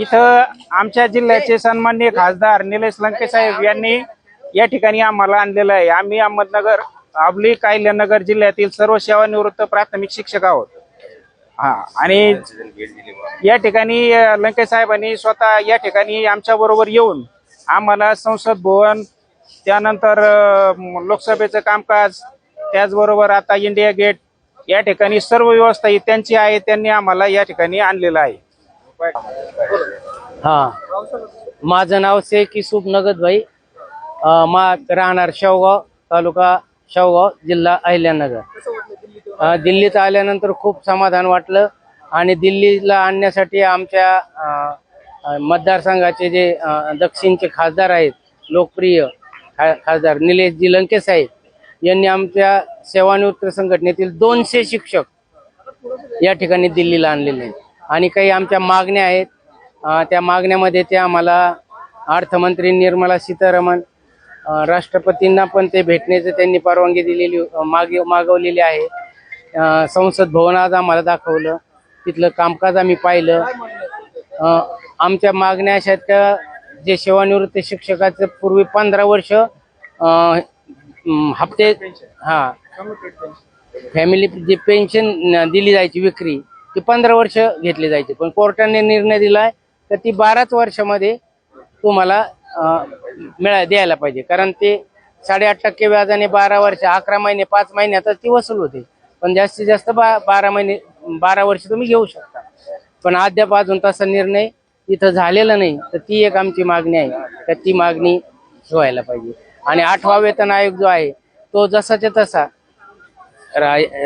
इथं आमच्या जिल्ह्याचे सन्मान्य खासदार निलेश लंके साहेब यांनी या ठिकाणी आम्हाला आणलेलं आहे. आम्ही अहमदनगर आबली कायल्यानगर जिल्ह्यातील सर्व सेवानिवृत्त प्राथमिक शिक्षक आहोत. हा आणि या ठिकाणी लंकेसाहेबांनी लंके साहेबांनी स्वतः या ठिकाणी आमच्या बरोबर येऊन आम्हाला संसद भवन त्यानंतर लोकसभेचं कामकाज त्याचबरोबर आता इंडिया गेट या ठिकाणी सर्व व्यवस्था ही त्यांची आहे त्यांनी आम्हाला या ठिकाणी आणलेलं आहे. हा. माझं नाव शेख इसूफ नगदभाई अं, मा राहणार शेवगाव तालुका शेवगाव जिल्हा अहिल्यानगर. दिल्लीत आल्यानंतर खूप समाधान वाटलं आणि दिल्लीला आणण्यासाठी आमच्या मतदारसंघाचे जे दक्षिणचे खासदार आहेत लोकप्रिय खा- खासदार निलेशजी लंके साहेब यांनी आमच्या सेवानिवृत्त संघटनेतील दोनशे शिक्षक या ठिकाणी दिल्लीला आणलेले आहेत. आणि काही आमच्या मागण्या आहेत. त्या मागण्यामध्ये ते आम्हाला अर्थमंत्री निर्मला सीतारामन राष्ट्रपतींना पण ते भेटण्याचं त्यांनी परवानगी दिलेली माग मागवलेली आहे. संसद भवन आज आम्हाला दाखवलं. तिथलं कामकाज आम्ही पाहिलं. आमच्या मागण्या अशा आहेत का जे सेवानिवृत्त शिक्षकाचं पूर्वी पंधरा वर्ष हप्ते हा. फॅमिली जी पेन्शन दिली जायची विक्री ती पंधरा वर्ष घेतली जायची. पण कोर्टाने निर्णय दिलाय तर ती बाराच वर्षामध्ये तुम्हाला मिळा द्यायला पाहिजे. कारण ते साडेआठ टक्के व्याजाने बारा वर्ष अकरा महिने पाच महिन्यातच ती वसूल होते. पण जास्तीत जास्त बा बारा महिने बारा वर्ष तुम्ही घेऊ शकता. पण अद्याप अजून तसा निर्णय इथं झालेला नाही. तर ती एक आमची मागणी आहे. तर ती मागणी व्हायला पाहिजे. आणि आठवा वेतन आयोग जो आहे तो जसाच्या तसा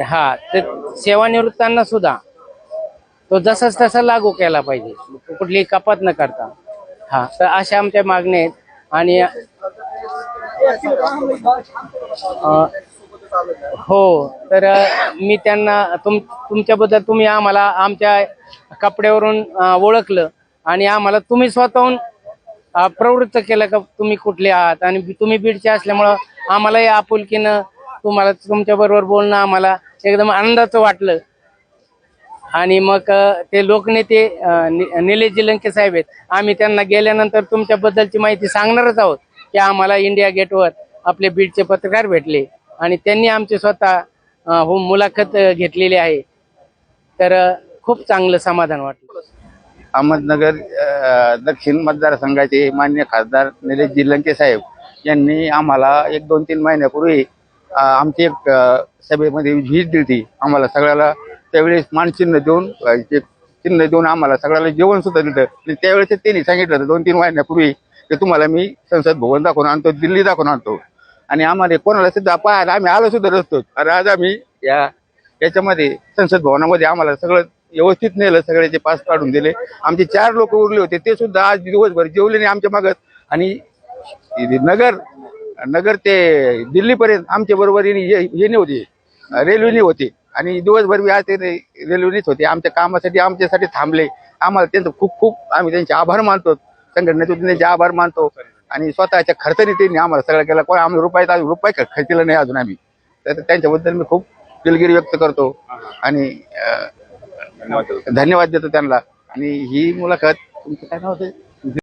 हा तर सेवानिवृत्तांना सुद्धा तो जसाच तसा लागू केला पाहिजे. कुठली कपात न करता. हा. तर अशा आमच्या मागण्या आहेत. आणि हो. तर मी त्यांना तुम तुमच्याबद्दल तुम्ही आम्हाला आमच्या कपड्यावरून ओळखलं. आणि आम्हाला तुम्ही स्वतःहून प्रवृत्त केलं का तुम्ही कुठले आहात? आणि तुम्ही बीडचे असल्यामुळं आम्हालाही आपुलकीनं तुम्हाला तुमच्याबरोबर बोलणं आम्हाला एकदम आनंदाचं वाटलं. आणि मग ते लोकनेते अ, नि- निलेशजी लंके साहेब आहेत. आम्ही त्यांना गेल्यानंतर तुमच्याबद्दलची माहिती सांगणारच आहोत की आम्हाला इंडिया गेटवर आपले बीडचे पत्रकार भेटले. आणि त्यांनी आमचे स्वतः हो मुलाखत घेतलेली आहे. तर खूप चांगलं समाधान वाटलं. अहमदनगर दक्षिण मतदारसंघाचे मान्य खासदार निलेश लंके साहेब यांनी आम्हाला एक दोन तीन महिन्यापूर्वी आमची एक सभेमध्ये व्हिजिट दिली आम्हाला सगळ्याला त्यावेळेस मानचिन्ह देऊन एक चिन्ह देऊन आम्हाला सगळ्याला जेवण सुद्धा दिलं. आणि त्यावेळेस त्यांनी सांगितलं होतं दोन तीन महिन्यापूर्वी की तुम्हाला मी संसद भवन दाखवून आणतो दिल्ली दाखवून आणतो. आणि आम्हाला कोणाला सुद्धा पाहायला आम्ही आलो सुद्धा नसतो. आणि आज आम्ही या याच्यामध्ये संसद भवनामध्ये आम्हाला सगळं व्यवस्थित नेलं सगळ्याचे पास काढून दिले. आमचे चार लोक उरले होते ते सुद्धा आज दिवसभर जेवले नाही आमच्या मागत आणि नगर नगर ते दिल्लीपर्यंत आमच्या बरोबर हे होते रेल्वेने होते. आणि दिवसभर बी आज ते रेल्वेनेच होते. आमच्या कामासाठी आमच्यासाठी थांबले. आम्हाला त्यांचं खूप खूप आम्ही त्यांचे आभार मानतो. संघटनेतून त्यांचे आभार मानतो. आणि स्वतःच्या खर्चाने त्यांनी आम्हाला सगळं केलं. कोण आम्ही रुपयाचा रुपये ख- खर्चलेला नाही अजून आम्ही. तर त्यांच्याबद्दल मी खूप दिलगिरी व्यक्त करतो. आणि धन्यवाद देतो त्यांना. आणि ही मुलाखत तुमचं काय नाव होतं?